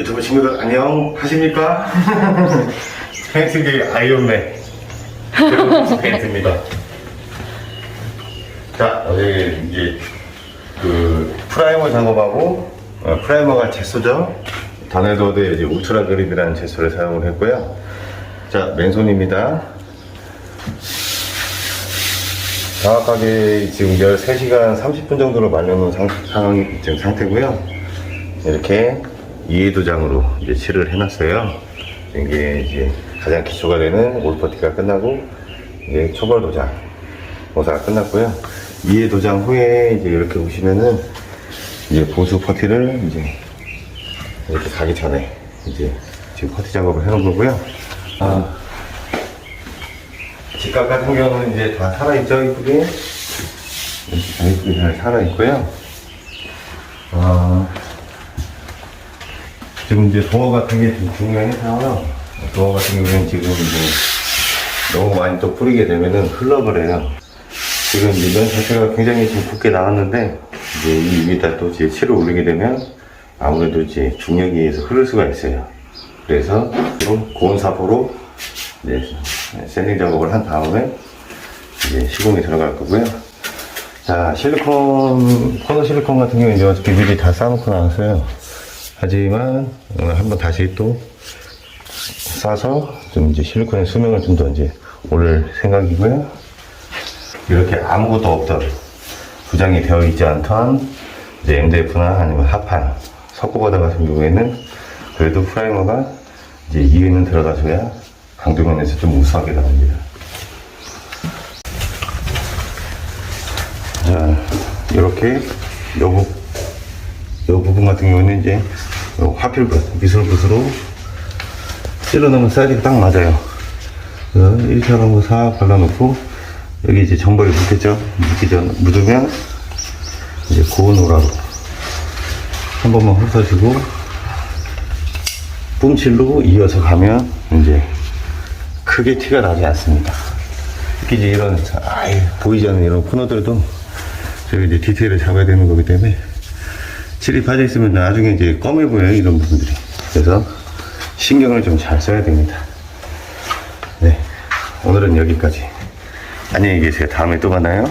유튜브 친구들 안녕 하십니까? 펜스계 아이언맨 펜스입니다. 자 어제 이제 그 프라이머 작업하고 어, 프라이머가 제소죠. 다네도드 이제 울트라 그립이라는 제소를 사용을 했고요. 자 맨손입니다. 정확하게 지금 13시간 30분 정도로 말려놓은 상, 상황, 지금 상태고요. 이렇게 이해도장으로 이제 칠을 해놨어요. 이게 이제 가장 기초가 되는 올퍼티가 끝나고 이제 초벌 도장 모사가 끝났고요. 이해 도장 후에 이제 이렇게 보시면은 이제 보수 퍼티를 이제 이렇게 가기 전에 이제 지금 퍼티 작업을 해놓은 거고요. 아, 직각 같은 경우는 이제 다 살아있죠, 이쁘게. 이렇게 다 이쁘게 잘 살아있고요. 아, 지금 이제 도어 같은 게 좀 중요해서, 도어 같은 경우는 지금 이제 너무 많이 또 뿌리게 되면은 흘러버려요. 지금 이제 면 자체가 굉장히 지금 굵게 나왔는데, 이제 이 위에다 또 이제 칠을 올리게 되면 아무래도 이제 중력에 의해서 흐를 수가 있어요. 그래서 좀 고온 사포로 이제 샌딩 작업을 한 다음에 이제 시공이 들어갈 거고요. 자, 실리콘, 코너 실리콘 같은 경우는 이제 어차피 미리 다 싸놓고 나왔어요. 하지만 어, 한번 다시 또 싸서 좀 이제 실리콘의 수명을 좀 더 이제 올 생각이고요. 이렇게 아무것도 없던 부장이 되어 있지 않던 이제 MDF나 아니면 하판, 석고바다 같은 경우에는 그래도 프라이머가 이제 이에는 들어가줘야 강도면에서 좀 우수하게 나옵니다. 자, 이렇게 요, 부, 요 부분 같은 경우는 이제 요 화필붓, 미술붓으로 찔러놓으면 사이즈가 딱 맞아요. 그래서 1차로 싹 발라놓고 여기 이제 정벌이 묻겠죠? 묻기 전, 묻으면 이제 고온 오라로 한 번만 훑어주고 뿜칠로 이어서 가면 이제 크게 티가 나지 않습니다. 특히 이제 이런 아예 보이지 않는 이런 코너들도 저희 이제 디테일을 잡아야 되는 거기 때문에 칠이 빠져 있으면 나중에 이제 검해 보여요 이런 부분들이. 그래서 신경을 좀 잘 써야 됩니다. 네 오늘은 여기까지. 안녕히 계세요. 다음에 또 만나요.